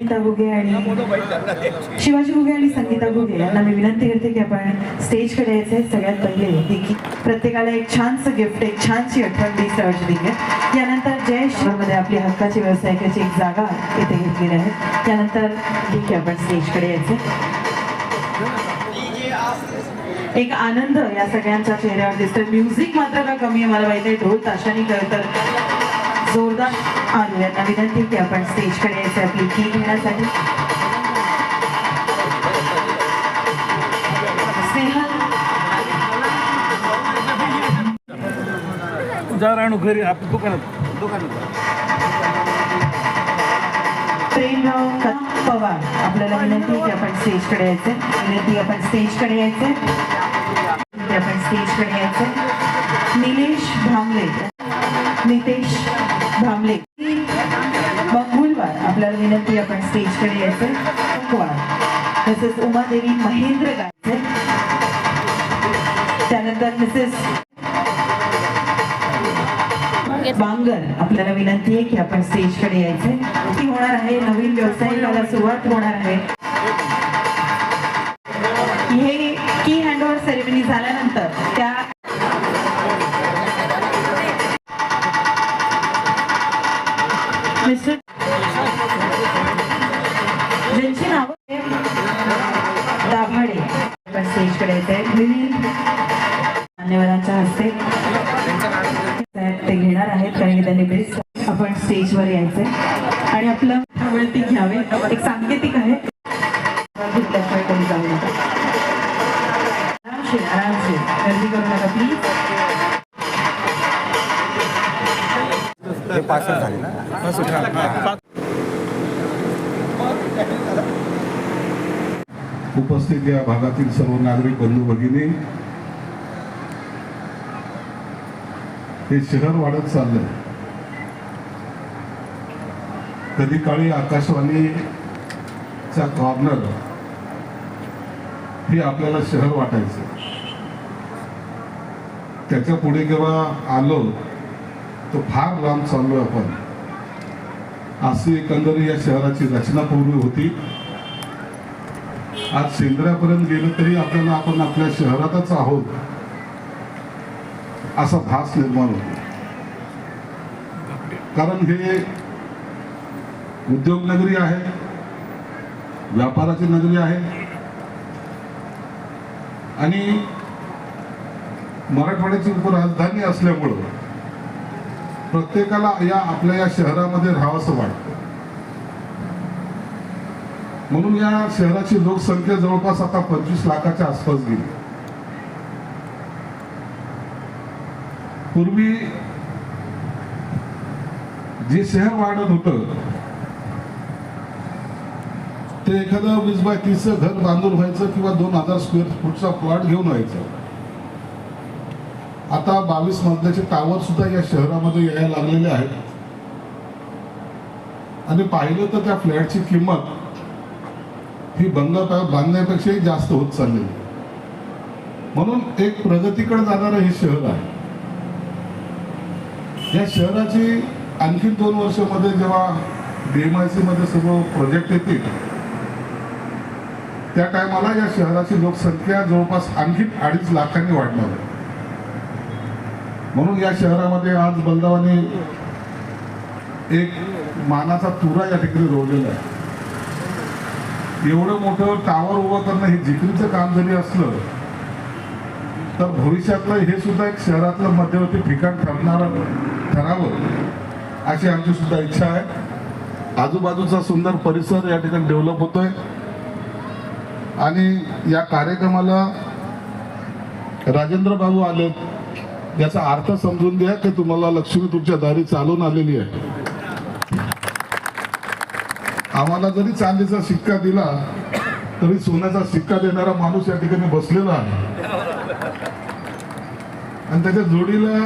संगीता घुगे आणि शिवाजी घुगे आणि संगीता घुगे यांना मी विनंती करते की आपण स्टेजकडे यायचे सगळ्यात पहिले की प्रत्येकाला एक छानसं गिफ्ट एक छानशी आठवण दी सर्च दिली यानंतर जय शिवामध्ये आपली हक्काची व्यावसायिकाची एक जागा इथे घेतलेली आहे. त्यानंतर ठीक आहे आपण स्टेजकडे यायचे एक आनंद या सगळ्यांच्या चेहऱ्यावर दिसतोय. म्युझिक मात्र का कमी आहे मला माहिती आहे ढोल ताशानी खरं तर जोरदार आलो यांना विनंती की आपण स्टेजकडे यायचं आपली की घेण्यासाठी. जा राणू घरी आपल्या दुकानात दुकानात. प्रेमराव पवार. आपल्याला विनंती आहे की आपण स्टेजकडे यायचे. विनंती आपण स्टेजकडे यायचे. आपण स्टेजकडे यायचे. निलेश भांबले नितेश भामले मंगुलवार आपल्याला विनंती आपण आपण स्टेजकडे यायचे कुवार तसेच उमादेवी महेंद्र गायचे. त्यानंतर मिसेस बांगर. आपल्याला विनंती आहे की आपण स्टेजकडे यायचे. ती होणार आहे नवीन व्यवसायाला सुरुवात होणार आहे. हे की हँडओव्हर सेरेमनी झाल्यानंतर त्या मिस्टर? ज्यांची नाव दाभाडे. आपण स्टेजकडे येते. विविध मान्यवरांच्या हस्ते ते घेणार आहेत. कारण की त्यांनी बेस्ट आपण स्टेजवर यायचंय. आणि आपलं आवडती घ्यावे. एक सांकेतिक आहे. पार्सल झाले ना? उपस्थित या भागातील सर्व नागरिक बंधू भगिनी हे शहर वाढत चाललंय. कधी काळी आकाशवाणीचा कॉर्नर हे आपल्याला शहर वाटायचं. त्याच्या पुढे जेव्हा आलो तो फार लांब चाललो आपण. अशी एकंदर या शहराची रचना पूर्वी होती. आज सेंद्रापर्यंत गेलं तरी आपल्याला आपण आपल्या शहरातच आहोत असा भास निर्माण होतो. कारण हे उद्योग नगरी आहे व्यापाराची नगरी आहे. आणि मराठवाड्याची उपराजधानी असल्यामुळं प्रत्येकाला या आपल्या या शहरामध्ये राहावंसं वाटतं. म्हणून या शहराची लोकसंख्या जवळपास आता पंचवीस लाखाच्या आसपास गेली. पूर्वी जे शहर वाढत होतं ते एखादं वीस बाय तीसचं घर बांधून व्हायचं किंवा दोन हजार स्क्वेअर फूटचा प्लॉट घेऊन व्हायचं. आता बावीस मजल्याचे टावर सुद्धा या शहरामध्ये यायला लागलेले आहेत. आणि पाहिलं तर त्या फ्लॅटची किंमत ही बंगला बांधण्यापेक्षाही जास्त होत चाललेली म्हणून एक प्रगतीकडे जाणारं हे शहर आहे. या शहराची आणखी दोन वर्षामध्ये जेव्हा डीएमआयसी मध्ये सर्व प्रोजेक्ट येतील त्या टायमाला या शहराची लोकसंख्या जवळपास आणखी अडीच लाखांनी वाढणार आहे. म्हणून या शहरामध्ये आज बलदावाने एक मानाचा तुरा या ठिकाणी रोवलेला आहे. एवढं मोठं टावर उभं करणं हे जिकरीचं काम जरी असलं तर भविष्यातलं हे सुद्धा एक शहरातलं मध्यवर्ती ठिकाण ठरणार ठरावं अशी आमची सुद्धा इच्छा आहे. आजूबाजूचा सुंदर परिसर या ठिकाणी डेव्हलप होतोय. आणि या कार्यक्रमाला राजेंद्र बाबू आले याचा अर्थ समजून द्या की तुम्हाला लक्ष्मी तुमच्या दारी चालून आलेली आहे. आम्हाला जरी चांदीचा शिक्का दिला तरी सोन्याचा शिक्का देणारा माणूस या ठिकाणी बसलेला आहे. आणि त्याच्या जोडीला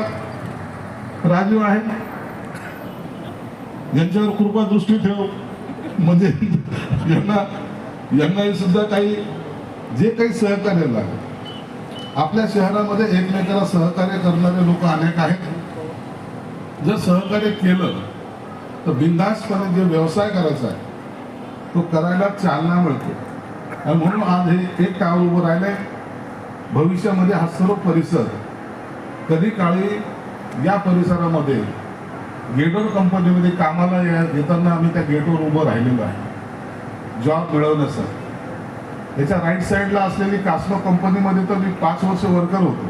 राजू आहे. यांच्यावर कृपा दृष्टी ठेव. म्हणजे यांना यांनाही सुद्धा काही जे काही सहकार्य लागेल. आपल्या शहरामध्ये एकमेकाला सहकार्य करणारे लोक अनेक आहेत. जर सहकार्य केलं तर बिंदासपणे जे व्यवसाय करायचा आहे तो करायला चालना मिळते. आणि म्हणून आज हे एक काळ उभं राहिलंय. भविष्यामध्ये हा सर्व परिसर कधी काळी या परिसरामध्ये गेटवर कंपनीमध्ये कामाला या- येताना आम्ही त्या गेटवर उभं राहिलेलो आहे. जॉब मिळवण्यासाठी. याच्या राईट साईडला असलेली कास्लो कंपनीमध्ये तर मी पाच वर्ष वर्कर होतो.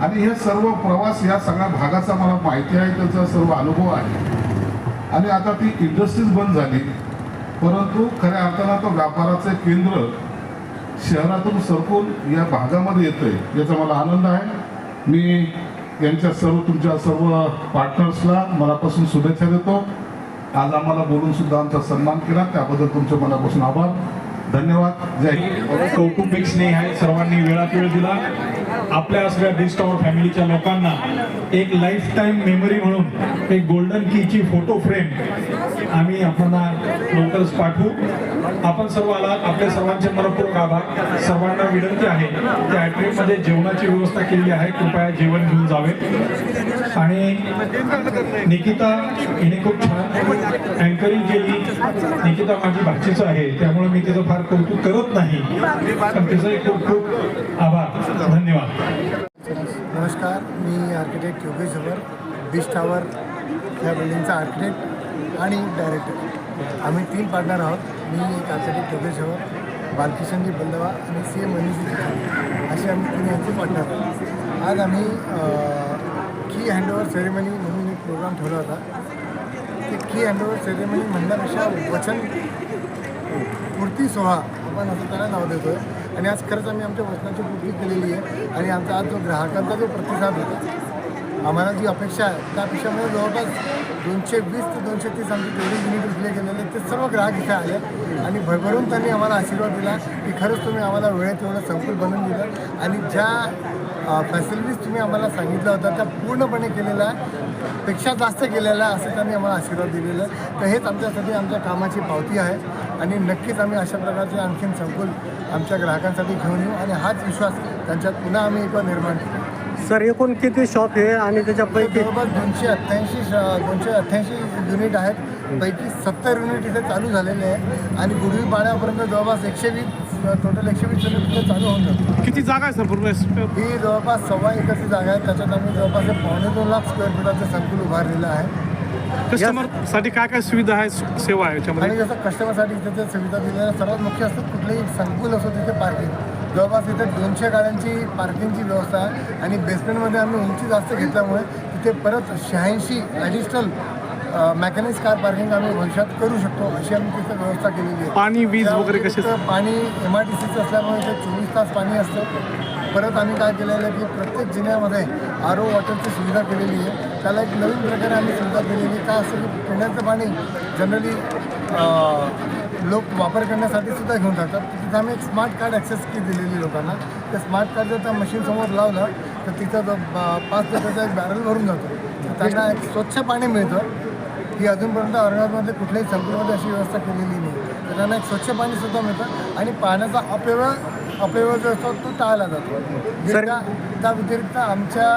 आणि हे सर्व प्रवास या सगळ्या भागाचा मला माहिती आहे त्याचा सर्व अनुभव आहे. आणि आता ती इंडस्ट्रीज बंद झाली. परंतु खऱ्या अर्थानं तो व्यापाराचे केंद्र शहरातून सरकून या भागामध्ये येतंय याचा मला आनंद आहे. मी यांच्या सर्व तुमच्या सर्व पार्टनर्सला मनापासून शुभेच्छा देतो. आज आम्हाला बोलून सुद्धा आमचा सन्मान केला. त्याबद्दल तुमचे मनापासून आभार. धन्यवाद. जय कौटुंबिक स्नेह आहे. सर्वांनी वेळात वेळ दिला. आपल्या सगळ्या डिस्टॉवर फॅमिलीच्या लोकांना एक लाईफ टाईम मेमरी म्हणून एक गोल्डन कीची फोटो फ्रेम आम्ही आपल्याला लवकरच पाठवू. आपण सर्व आलात आपल्या सर्वांचे मनपूर्वक आभार. सर्वांना विनंती आहे त्या ॲट्रिकमध्ये जेवणाची व्यवस्था केलेली आहे. कृपया जेवण घेऊन जावे. आणि निकिता हिने खूप छान अँकरिंग केली. निकिता माझी भाचीच आहे त्यामुळे मी तिचं फार कौतुक करत नाही. पण तिचं खूप खूप आभार. धन्यवाद. नमस्कार मी architect Yogesh Jhawar Beach Tower या बिल्डिंगचा आर्किटेक्ट आणि डायरेक्टर आम्ही तीन पार्टनर आहोत. मी एक आर्किटेक्ट योगेश झवर बालकिशनजी बंदवा आणि सी एम मनीषजी असे आम्ही तीन यांचे पार्टनर आहोत. आज आम्ही की हँडओव्हर सेरेमनी म्हणून एक प्रोग्राम ठेवला होता. ते की हँडओव्हर सेरेमनी म्हणण्यापेक्षा वचन पूर्ती सोहळा आपण असं त्याला नाव देतो आहे आणि आज खरंच आम्ही आमच्या वचनाची पूर्ती केलेली आहे आणि आमचा आज जो ग्राहकांचा जो प्रतिसाद होता आम्हाला जी अपेक्षा आहे त्यापेक्षा म्हणजे जवळपास दोनशे वीस ते दोनशे तीस आमचे जेवढे युनिट विकले गेलेले ते सर्व ग्राहक इथे आले आणि भरभरून त्यांनी आम्हाला आशीर्वाद दिला की खरंच तुम्ही आम्हाला वेळेत एवढं संकुल बनवून दिलं. आणि ज्या फॅसिलिटीज तुम्ही आम्हाला सांगितल्या होत्या त्या पूर्णपणे केलेल्या पेक्षा जास्त केलेल्या असं त्यांनी आम्हाला आशीर्वाद दिलेला आहे. तर हेच आमच्यासाठी आमच्या कामाची पावती आहे. आणि नक्कीच आम्ही अशा प्रकारचे आणखीन संकुल आमच्या ग्राहकांसाठी घेऊन येऊ आणि हाच विश्वास त्यांच्यात पुन्हा आम्ही एकदा निर्माण करू. सर एकूण किती शॉप आहे आणि त्याच्यापैकी? जवळपास दोनशे अठ्ठ्याऐंशी दोनशे अठ्ठ्याऐंशी युनिट आहेत. पैकी सत्तर युनिट इथे चालू झालेले आहे आणि गुढी पाड्यापर्यंत जवळपास एकशे वीस टोटल एकशे वीस युनिट इथे चालू होऊन जातो किती जागा आहे सर पूर्ण ही जवळपास सव्वा एकरची जागा आहे. त्याच्यात आम्ही जवळपास एक पावणे दोन लाख स्क्वेअर फुटाचं संकुल उभारलेलं आहे. कस्टमरसाठी काय काय सुविधा आहे सेवा आहे याच्यामध्ये? आणि जसं कस्टमरसाठी इथे ते सुविधा दिलेल्या सर्वात मुख्य असतं कुठलंही संकुल असो तिथे पार्किंग जवळपास इथे दोनशे गाड्यांची पार्किंगची व्यवस्था आहे आणि बेसमेंटमध्ये आम्ही उंची जास्त घेतल्यामुळे तिथे परत शहाऐंशी ॲडिशनल मॅकॅनिक्स कार पार्किंग आम्ही भविष्यात करू शकतो अशी आम्ही तिथे व्यवस्था केलेली आहे. पाणी वीज वगैरे कसे व्यतिरिक्त पाणी एम आय डी सीचं असल्यामुळे इथे चोवीस तास पाणी असतं. परत आम्ही काय केलेलं आहे की प्रत्येक जिल्ह्यामध्ये आर ओ वॉटरची सुविधा केलेली आहे. त्याला एक नवीन प्रकारे आम्ही सुविधा केलेली काय असं की पिण्याचं पाणी जनरली लोक वापर करण्यासाठी सुद्धा घेऊन टाकतात तिथं आम्ही एक स्मार्ट कार्ड ॲक्सेस की दिलेली लोकांना. ते स्मार्ट कार्ड जर त्या मशीनसमोर लावलं तर तिथं जो पाच लिटरचा एक बॅरल भरून जातो. त्यांना एक स्वच्छ पाणी मिळतं. ही अजूनपर्यंत औरंगाबादमध्ये कुठल्याही संकुलमध्ये अशी व्यवस्था केलेली नाही. तर त्यांना एक स्वच्छ पाणीसुद्धा मिळतं. आणि पाण्याचा अपव्यय अपव्यय जो असतो तो टाळला जातो. त्या व्यतिरिक्त आमच्या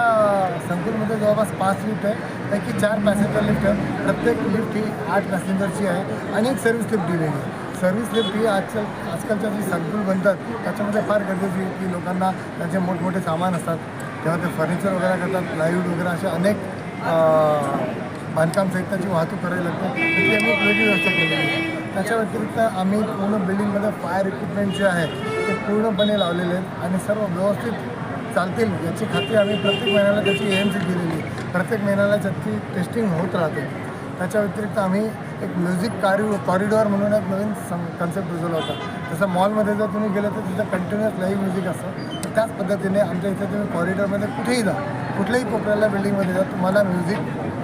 संकुलमध्ये जवळपास पाच लिफ्ट आहे. पैकी चार पॅसेंजर लिफ्ट आहे प्रत्येक लिफ्ट ही आठ पॅसेंजरची आहे आणि एक सर्व्हिस लिफ्ट दिलेली आहे. सर्व्हिस लिफ्ट ही आजकाल आजकालच्या जी संकुल बनतात त्याच्यामध्ये फार गरजेची आहे की लोकांना त्यांचे मोठमोठे सामान असतात. तेव्हा ते फर्निचर वगैरे करतात प्लायवूड वगैरे असे अनेक बांधकाम साहित्याची वाहतूक करावी लागते. त्याची आम्ही वेगळी व्यवस्था केलेली आहे. त्याच्या व्यतिरिक्त आम्ही पूर्ण बिल्डिंगमध्ये फायर इक्विपमेंट जे आहे ते पूर्णपणे लावलेले आहेत आणि सर्व व्यवस्थित चालतील याची खात्री आम्ही प्रत्येक महिन्याला त्याची एम सी केलेली आहे. प्रत्येक महिन्याला त्याची टेस्टिंग होत राहते. त्याच्या व्यतिरिक्त आम्ही एक म्युझिक कॉरि कॉरिडॉर म्हणून एक नवीन कन्सेप्ट रुजवला होता. जसं मॉलमध्ये जर तुम्ही गेलं तर तिथं कंटिन्युअस लाईव्ह म्युझिक असतं. तर त्याच पद्धतीने आमच्या इथे तुम्ही कॉरिडॉरमध्ये कुठेही जा कुठल्याही कोपऱ्याला बिल्डिंगमध्ये जा तुम्हाला म्युझिक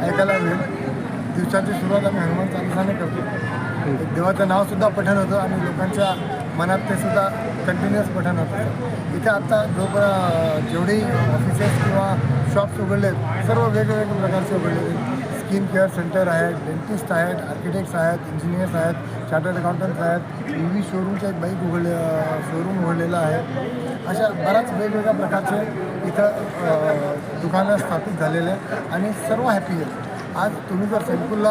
ऐकायला मिळेल. दिवसाची सुरुवात आम्ही हनुमान चालिसाने करतो. देवाचं नावसुद्धा पठण होतं आणि लोकांच्या मनात ते सुद्धा कंटिन्युअस पठण होतं इथे आत्ता लोक जेवढी ऑफिसेस किंवा शॉप्स उघडले आहेत सर्व वेगवेगळ्या प्रकारचे उघडले आहेत. स्किन केअर सेंटर आहेत डेंटिस्ट आहेत आर्किटेक्ट्स आहेत इंजिनियर्स आहेत चार्टर्ड अकाउंटंट्स आहेत. टी व्ही शोरूमचं एक बाईक उघडले शोरूम उघडलेलं आहे. अशा बऱ्याच वेगवेगळ्या प्रकारचे इथं दुकानं स्थापित झालेले आणि सर्व हॅपी आहेत. आज तुम्ही जर संकुलला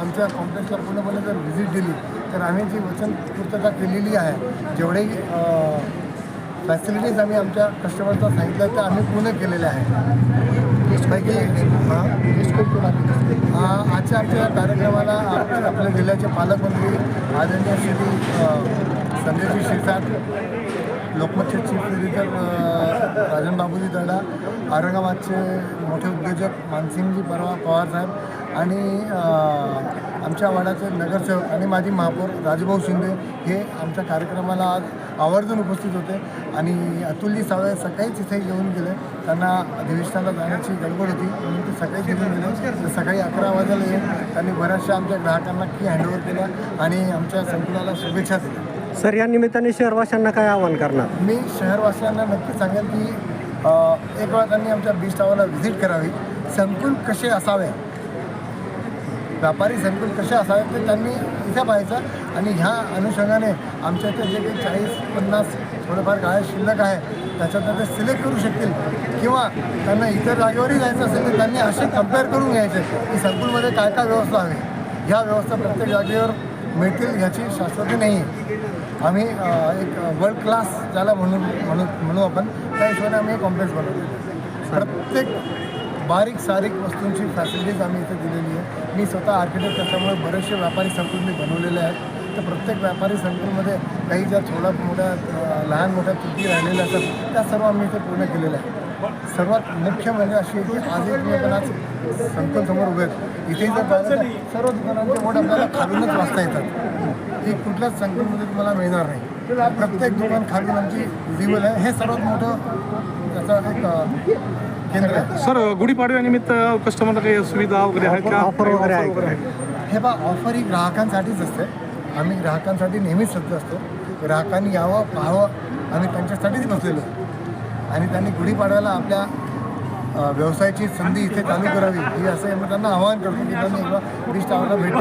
आमच्या कॉम्प्लेक्सला पूर्णपणे जर व्हिजिट दिली तर आम्ही जी वचनपूर्तता केलेली आहे जेवढे फॅसिलिटीज आम्ही आमच्या कस्टमरला सांगितलं ते आम्ही पूर्ण केलेल्या आहे हां? आजच्या आमच्या कार्यक्रमाला आप- आपल्या जिल्ह्याचे पालकमंत्री आदरणीय श्री संजयजी शिरसाट लोकमतचे चीफ एडिटर राजन बाबूजी दडा औरंगाबादचे मोठे उद्योजक मानसिंगजी परवा पवार साहेब आणि आमच्या वाड्याचे नगरसेवक आणि माजी महापौर राजभाऊ शिंदे हे आमच्या कार्यक्रमाला आज आवर्जून उपस्थित होते आणि अतुलजी सावळे सकाळीच इथे येऊन गेले. त्यांना अधिवेशनाला जाण्याची गडबड होती. म्हणून ते सकाळीच येऊन गेले. तर सकाळी अकरा वाजायला येऊन त्यांनी बऱ्याचशा आमच्या ग्राहकांना की हँडओव्हर केल्या आणि आमच्या संकुलाला शुभेच्छा दिल्या. सर या निमित्ताने शहरवाशांना काय आवाहन करणार? मी शहरवासियांना नक्की सांगेन की अ, एक वेळा त्यांनी आमच्या बीच टावरला व्हिजिट करावी. संकुल कसे असावे? व्यापारी संकुल कसे असावे ते त्यांनी इथे पाहायचं. आणि ह्या अनुषंगाने आमच्या इथे जे काही चाळीस पन्नास थोडंफार गाळे शिल्लक आहे त्याच्यात ते सिलेक्ट करू शकतील. किंवा त्यांना इतर जागेवरही जायचं असेल तर त्यांनी असे कंपेअर करून घ्यायचे की संकुलमध्ये काय काय व्यवस्था हवी. ह्या व्यवस्था प्रत्येक जागेवर मिळतील ह्याची शाश्वती नाही. आहे आम्ही एक वर्ल्ड क्लास ज्याला म्हणून म्हणू म्हणू आपण त्या हिशोबाने आम्ही कॉम्प्लेक्स बनवतो प्रत्येक बारीक सारीक वस्तूंची फॅसिलिटीज आम्ही इथे दिलेली आहे. मी स्वतः आर्किटेक्ट असल्यामुळे बरेचसे व्यापारी संकुल मी बनवलेले आहेत. तर प्रत्येक व्यापारी संकुलमध्ये काही ज्या थोड्या मोठ्या लहान मोठ्या त्रुटी राहिलेल्या असतात त्या सर्व आम्ही इथे पूर्ण केलेल्या आहेत. सर्वात मुख्य म्हणजे अशी आहे की आज एक मी पण आज संकुल समोर उभे आहेत. इथे जर सर्व दुकानांचे बोर्ड आपल्याला खालूनच वाचता येतात. ही कुठल्याच संकुलमध्ये तुम्हाला मिळणार नाही. प्रत्येक दुकान खालून आमची विजिबल आहे. हे सर्वात मोठं त्याचा एक केंद्र आहे. सर गुढीपाडव्यानिमित्त कस्टमरला काही सुविधा वगैरे आहेत का? ऑफर वगैरे आहे? हे बा ऑफर ही ग्राहकांसाठीच असते. आम्ही ग्राहकांसाठी नेहमीच सज्ज असतो. ग्राहकांनी यावं पाहावं आम्ही त्यांच्यासाठीच बसलेलो. आणि त्यांनी गुढीपाडव्याला आपल्या व्यवसायाची संधी इथे चालू करावी. ही असं आम्ही त्यांना आवाहन करतो की त्यांनी एकदा ब्रिज टावरला भेट